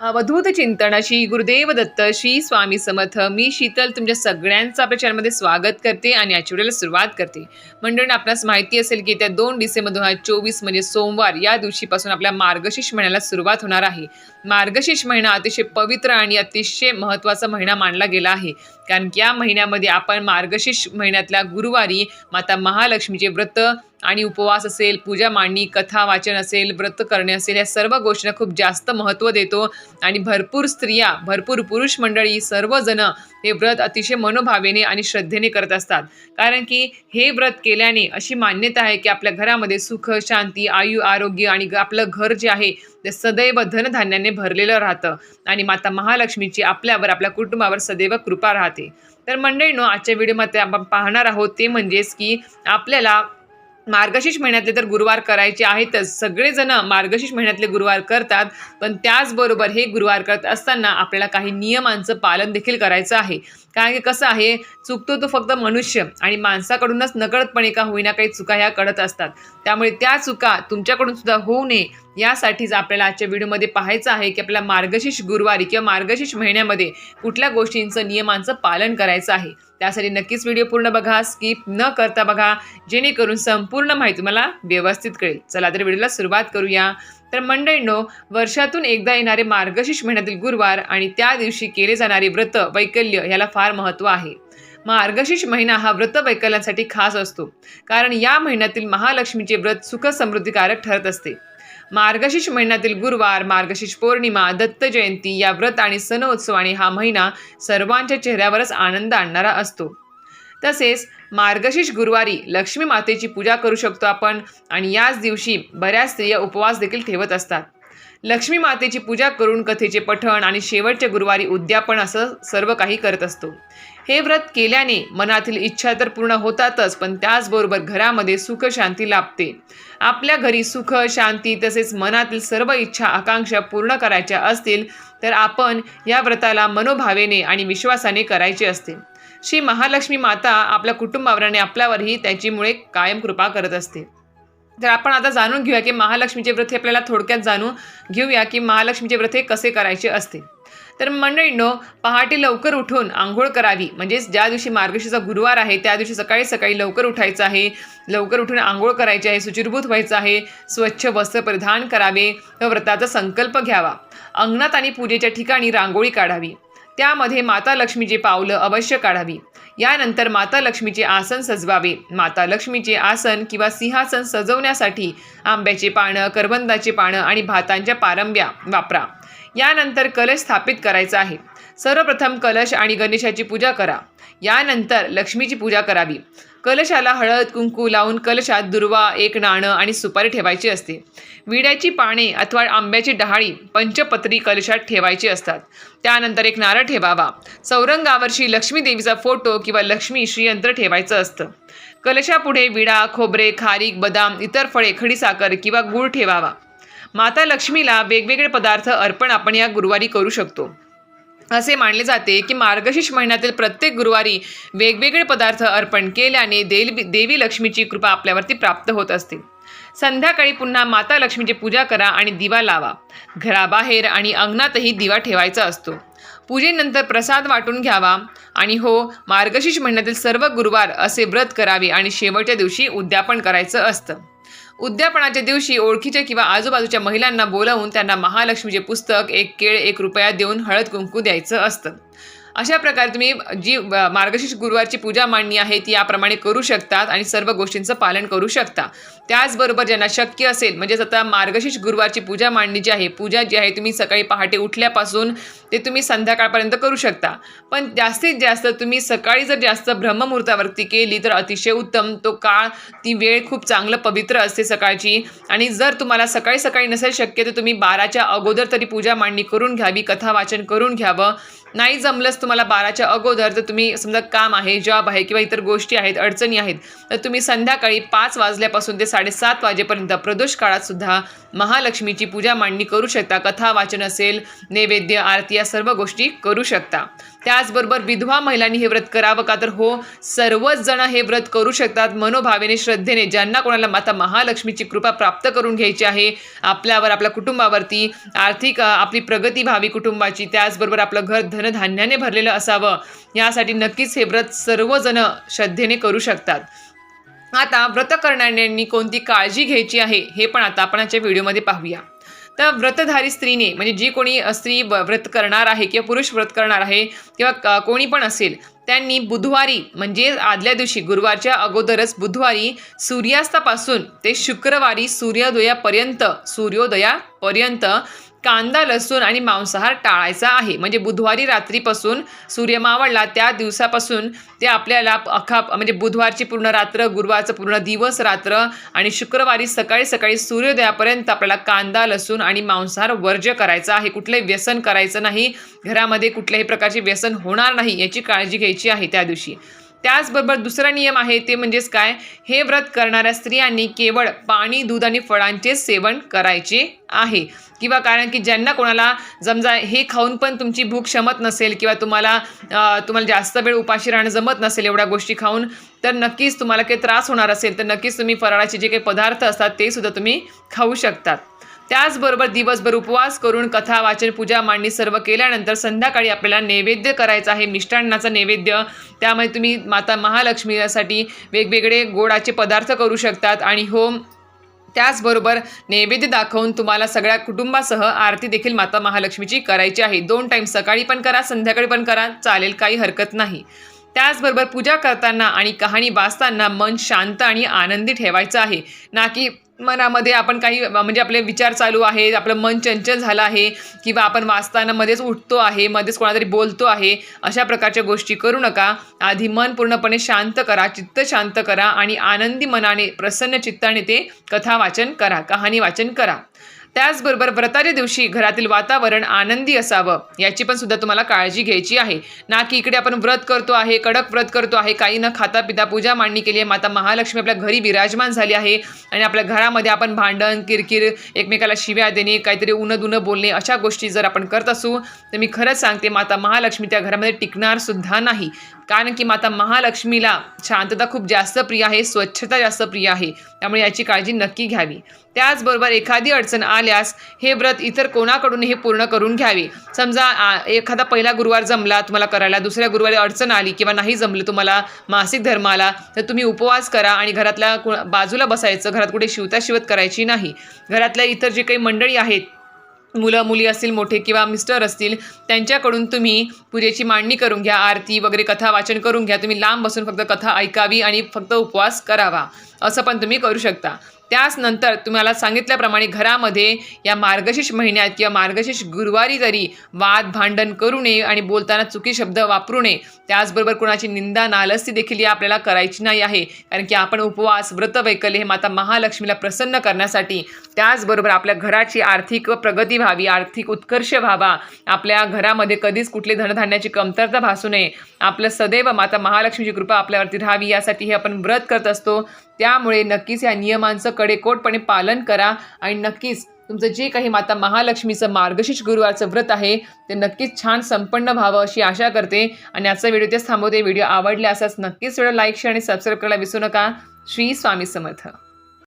अवधूत चिंतन श्री गुरुदेव दत्त श्री स्वामी समर्थ. मी शीतल तुमच्या सगळ्यांचं आपल्या चॅनलमध्ये स्वागत करते आणि आठवड्याला सुरुवात करते. मंडळी आपणास माहिती असेल की त्या दोन डिसेंबर दोन हजार चोवीस म्हणजे सोमवार या दिवशीपासून आपल्या मार्गशीर्ष महिन्याला सुरुवात होणार आहे. मार्गशीर्ष महिना अतिशय पवित्र आणि अतिशय महत्त्वाचा महिना मानला गेला आहे. कारण की या महिन्यामध्ये आपण मार्गशीर्ष महिन्यातल्या गुरुवारी माता महालक्ष्मीचे व्रत आणि उपवास असेल पूजा मांडणी कथा वाचन असेल व्रत करणे असेल या सर्व गोष्टींना खूप जास्त महत्त्व देतो. आणि भरपूर स्त्रिया भरपूर पुरुष मंडळी सर्वजण हे व्रत अतिशय मनोभावेने आणि श्रद्धेने करत असतात. कारण की हे व्रत केल्याने अशी मान्यता आहे की आपल्या घरामध्ये सुख शांती आयु आरोग्य आणि ग- आपलं घर जे आहे ते सदैव धनधान्याने भरलेलं राहतं. आणि माता महालक्ष्मीची आपल्यावर आपल्या कुटुंबावर सदैव कृपा राहते. तर मंडळीनो आजच्या व्हिडिओमध्ये आपण पाहणार आहोत ते म्हणजेच की आपल्याला मार्गशीर्ष महिन्यातले तर गुरुवार करायचे आहेतच. सगळेजण मार्गशीर्ष महिन्यातले गुरुवार करतात पण त्याचबरोबर हे गुरुवार करत असताना आपल्याला काही नियमांचं पालन देखील करायचं आहे. कारण की कसं आहे चुकतो तो फक्त मनुष्य आणि माणसाकडूनच नकळतपणे का होईना काही चुका ह्या कळत असतात. त्यामुळे त्या चुका तुमच्याकडून सुद्धा होऊ नये यासाठीच आपल्याला आजच्या व्हिडिओमध्ये पाहायचं आहे की आपल्याला मार्गशीर्ष गुरुवारी किंवा मार्गशीर्ष महिन्यामध्ये कुठल्या गोष्टींचं नियमांचं पालन करायचं आहे. त्यासाठी नक्कीच व्हिडिओ पूर्ण बघा स्किप न करता बघा जेणेकरून संपूर्ण माहिती तुम्हाला व्यवस्थित कळेल. चला तर व्हिडिओला सुरुवात करूया. तर मंडळींनो वर्षातून एकदा येणारे मार्गशीर्ष महिन्यातील गुरुवार आणि त्या दिवशी केले जाणारे व्रत वैकल्य याला फार महत्त्व आहे. मार्गशीर्ष महिना हा व्रत वैकल्यांसाठी खास असतो. कारण या महिन्यातील महालक्ष्मीचे व्रत सुख समृद्धिकारक ठरत असते. मार्गशीर्ष महिन्यातील गुरुवार मार्गशीर्ष पौर्णिमा दत्त जयंती या व्रत आणि सणोत्सवाने हा महिना सर्वांच्या चेहऱ्यावरच आनंद आणणारा असतो. तसेच मार्गशीर्ष गुरुवारी लक्ष्मी मातेची पूजा करू शकतो आपण आणि याच दिवशी बऱ्याच स्त्रिया उपवास देखील ठेवत असतात. लक्ष्मी मातेची पूजा करून कथेचे पठण आणि शेवटच्या गुरुवारी उद्यापन असं सर्व काही करत असतो. हे व्रत केल्याने मनातील इच्छा तर पूर्ण होतातच पण त्याचबरोबर घरामध्ये सुख शांती लाभते. आपल्या घरी सुख शांती तसेच मनातील सर्व इच्छा आकांक्षा पूर्ण करायच्या असतील तर आपण या व्रताला मनोभावेने आणि विश्वासाने करायचे असते. श्री महालक्ष्मी माता आपल्या कुटुंबावर आणि आपल्यावरही त्याचीमुळे कायम कृपा करत असते. तर आपण आता जाणून घेऊया की महालक्ष्मीचे व्रत हे आपल्याला थोडक्यात जाणून घेऊया की महालक्ष्मीचे व्रत हे कसे करायचे असते. तर मंडळींनो पहाटे लवकर उठून आंघोळ करावी म्हणजेच ज्या दिवशी मार्गशीचा गुरुवार आहे त्या दिवशी सकाळी सकाळी लवकर उठायचं आहे. लवकर उठून आंघोळ करायची आहे सुचिरभूत व्हायचं आहे स्वच्छ वस्त्र परिधान करावे व व्रताचा संकल्प घ्यावा. अंगणात आणि पूजेच्या ठिकाणी रांगोळी काढावी. त्यामध्ये माता लक्ष्मीचे पावलं अवश्य काढावी. यानंतर माता लक्ष्मीचे आसन सजवावे. माता लक्ष्मीचे आसन किंवा सिंहासन सजवण्यासाठी आंब्याचे पानं करवंदाचे पानं आणि भातांच्या पारंब्या वापरा. यानंतर कलश स्थापित करायचा आहे. सर्वप्रथम कलश आणि गणेशाची पूजा करा. यानंतर लक्ष्मीची पूजा करावी. कलशाला हळद कुंकू लावून कलशात दुर्वा एक नाणं आणि सुपारी ठेवायची असते. विड्याची पाने अथवा आंब्याची डहाळी पंचपत्री कलशात ठेवायची असतात. त्यानंतर एक नारळ ठेवावा. चौरंगावरशी लक्ष्मी देवीचा फोटो किंवा लक्ष्मी श्रीयंत्र ठेवायचं असतं. कलशापुढे विडा खोबरे खारीक बदाम इतर फळे खडीसाखर किंवा गूळ ठेवावा. माता लक्ष्मीला वेगवेगळे पदार्थ अर्पण आपण या गुरुवारी करू शकतो. असे मानले जाते की मार्गशीर्ष महिन्यातील प्रत्येक गुरुवारी वेगवेगळे पदार्थ अर्पण केल्याने देवी देवी लक्ष्मीची कृपा आपल्यावरती प्राप्त होत असते. संध्याकाळी पुन्हा माता लक्ष्मीची पूजा करा आणि दिवा लावा. घराबाहेर आणि अंगणातही दिवा ठेवायचा असतो. पूजेनंतर प्रसाद वाटून घ्यावा आणि हो मार्गशीर्ष महिन्यातील सर्व गुरुवार असे व्रत करावे आणि शेवटच्या दिवशी उद्यापन करायचं असतं. उद्यापनाच्या दिवशी ओळखीच्या किंवा आजूबाजूच्या महिलांना बोलावून त्यांना महालक्ष्मीचे पुस्तक एक केळ एक रुपया देऊन हळद कुंकू द्यायचं असतं. अशा प्रकारे तुम्ही जी मार्गशीर्ष गुरुवारची पूजा मांडणी आहे ती याप्रमाणे करू शकतात आणि सर्व गोष्टींचं पालन करू शकता. त्याचबरोबर ज्यांना शक्य असेल म्हणजेच आता मार्गशीर्ष गुरुवारची पूजा मांडणी जी आहे पूजा जी आहे तुम्ही सकाळी पहाटे उठल्यापासून ते तुम्ही संध्याकाळपर्यंत करू शकता. पण जास्तीत जास्त तुम्ही सकाळी जर जास्त ब्रह्ममुहूर्तावरती केली तर अतिशय उत्तम. तो काळ ती वेळ खूप चांगलं पवित्र असते सकाळची. आणि जर तुम्हाला सकाळी सकाळी नसेल शक्य तर तुम्ही बाराच्या अगोदर तरी पूजा मांडणी करून घ्यावी कथा वाचन करून घ्यावं. नाही जमलंच तुम्हाला बाराच्या अगोदर जर तुम्ही समजा काम आहे जॉब आहे किंवा इतर गोष्टी आहेत अडचणी आहेत तर तुम्ही संध्याकाळी पाच वाजल्यापासून ते साडेसात वाजेपर्यंत प्रदोष काळात सुद्धा महालक्ष्मीची पूजा मांडणी करू शकता कथा वाचन असेल नैवेद्य आरती या सर्व गोष्टी करू शकता. त्याचबरोबर विधवा महिलांनी हे व्रत करावं का? तर हो सर्वच जण हे व्रत करू शकतात मनोभावेने श्रद्धेने ज्यांना कोणाला माता महालक्ष्मीची कृपा प्राप्त करून घ्यायची आहे आपल्यावर आपल्या कुटुंबावरती आर्थिक आपली प्रगती व्हावी कुटुंबाची त्याचबरोबर आपलं घर धनधान्याने भरलेलं असावं यासाठी नक्कीच हे व्रत सर्वजण श्रद्धेने करू शकतात. आता व्रत करणाऱ्यांनी कोणती काळजी घ्यायची आहे हे पण आता आपण आजच्या व्हिडिओमध्ये पाहूया. तर व्रतधारी स्त्रीने म्हणजे जी कोणी स्त्री व- व्रत करणार आहे किंवा पुरुष व्रत करणार आहे किंवा कोणी पण असेल त्यांनी बुधवारी म्हणजे आदल्या दिवशी गुरुवारच्या अगोदरच बुधवारी सूर्यास्तापासून ते शुक्रवारी सूर्योदयापर्यंत सूर्योदयापर्यंत कांदा लसूण आणि मांसाहार टाळायचा आहे. म्हणजे बुधवारी रात्रीपासून सूर्य मावळला त्या दिवसापासून ते आपल्याला अख्खा म्हणजे बुधवारची पूर्ण रात्र गुरुवारचं पूर्ण दिवस रात्र आणि शुक्रवारी सकाळी सकाळी सूर्योदयापर्यंत आपल्याला कांदा लसूण आणि मांसाहार वर्ज्य करायचा आहे. कुठलंही व्यसन करायचं नाही. घरामध्ये कुठल्याही प्रकारचे व्यसन होणार नाही याची काळजी घ्यायची आहे त्या दिवशी. त्याचबरोबर दुसरा नियम आहे ते म्हणजेच काय? हे व्रत करणाऱ्या स्त्रियांनी केवळ पाणी दूध आणि फळांचे सेवन करायचे आहे. किंवा कारण की ज्यांना कोणाला समजा हे खाऊन पण तुमची भूक क्षमत नसेल किंवा तुम्हाला तुम्हाला जास्त वेळ उपाशी राहणं जमत नसेल एवढ्या गोष्टी खाऊन तर नक्कीच तुम्हाला काही त्रास होणार असेल तर नक्कीच तुम्ही फराळाचे जे काही पदार्थ असतात ते सुद्धा तुम्ही खाऊ शकतात. त्याचबरोबर दिवसभर उपवास करून कथा वाचन पूजा मांडणी सर्व केल्यानंतर संध्याकाळी आपल्याला नैवेद्य करायचा आहे. मिष्टान्नाचा नैवेद्य. त्यामुळे तुम्ही माता महालक्ष्मीसाठी वेगवेगळे गोडाचे पदार्थ करू शकतात. आणि हो त्याचबरोबर नैवेद्य दाखवून तुम्हाला सगळ्या कुटुंबासह आरती देखील माता महालक्ष्मीची करायची आहे. दोन टाईम सकाळी पण करा संध्याकाळी पण करा चालेल काही हरकत नाही. त्याचबरोबर पूजा करताना आणि कहाणी वाचताना मन शांत आणि आनंदी ठेवायचं आहे. ना की मनामध्ये आपण काही म्हणजे आपले विचार चालू आहे आपलं मन चंचल झालं आहे किंवा आपण वाचताना मध्येच उठतो आहे मध्येच कोणातरी बोलतो आहे अशा प्रकारच्या गोष्टी करू नका. आधी मन पूर्णपणे शांत करा चित्त शांत करा आणि आनंदी मनाने प्रसन्न चित्ताने ते कथा वाचन करा कहाणी वाचन करा. त्याचबरोबर व्रताच्या दिवशी घरातील वातावरण आनंदी असावं याची पण सुद्धा तुम्हाला काळजी घ्यायची आहे. ना की इकडे आपण व्रत करतो आहे कडक व्रत करतो आहे काही न खाता पिता पूजा मांडणी केली आहे माता महालक्ष्मी आपल्या घरी विराजमान झाली आहे आणि आपल्या घरामध्ये आपण भांडण किरकिर एकमेकाला शिव्या देणे काहीतरी उनं दुनं बोलणे अशा गोष्टी जर आपण करत असू तर मी खरंच सांगते माता महालक्ष्मी त्या घरामध्ये टिकणार सुद्धा नाही. कारण की माता महालक्ष्मीला शांतता खूप जास्त प्रिय आहे स्वच्छता जास्त प्रिय आहे. त्यामुळे याची काळजी नक्की घ्यावी. त्याचबरोबर एखादी अडचण आल्यास हे व्रत इतर कोणाकडून हे पूर्ण करून घ्यावे. समजा एखादा पहिला गुरुवार जमला तुम्हाला करायला दुसऱ्या गुरुवारी अडचण आली किंवा नाही जमलं तुम्हाला मासिक धर्म आला तर तुम्ही उपवास करा आणि घरातल्या कु- बाजूला बसायचं. घरात कुठे शिवता शिवत करायची नाही. घरातल्या इतर जे काही मंडळी आहेत मुलं मुली असतील मोठे किंवा मिस्टर असतील त्यांच्याकडून तुम्ही पूजेची मांडणी करून घ्या आरती वगैरे कथा वाचन करून घ्या. तुम्ही लांब बसून फक्त कथा ऐकावी आणि फक्त उपवास करावा. असं पण तुम्ही करू शकता. त्याच नंतर तुम्हाला सांगितल्याप्रमाणे घरामध्ये या मार्गशीर्ष महिन्यात किंवा मार्गशीर्ष गुरुवारी जरी वाद भांडण करू नये आणि बोलताना चुकी शब्द वापरू नये त्याचबरोबर कुणाची निंदा नालस्ती देखील या आपल्याला करायची नाही आहे. कारण की आपण उपवास व्रत वैकल्य हे माता महालक्ष्मीला प्रसन्न करण्यासाठी त्याचबरोबर आपल्या घराची आर्थिक प्रगती व्हावी आर्थिक उत्कर्ष व्हावा. आपल्या घरामध्ये कधीच कुठली धनधान्याची कमतरता भासू नये. आपलं सदैव माता महालक्ष्मीची कृपा आपल्यावरती राहावी यासाठी हे आपण व्रत करत असतो. त्यामुळे नक्कीच या नियमांचं कडेकोटपणे पालन करा आणि नक्कीच तुमचं जे काही माता महालक्ष्मीचं मार्गशीर्ष गुरुवारचं व्रत आहे ते नक्कीच छान संपन्न व्हावं अशी आशा करते. आणि आजचा व्हिडिओ तेच थांबवते. व्हिडिओ आवडले असल्यास नक्कीच व्हिडिओ लाईक शेअर आणि सबस्क्राईब करायला विसरू नका. श्री स्वामी समर्थ.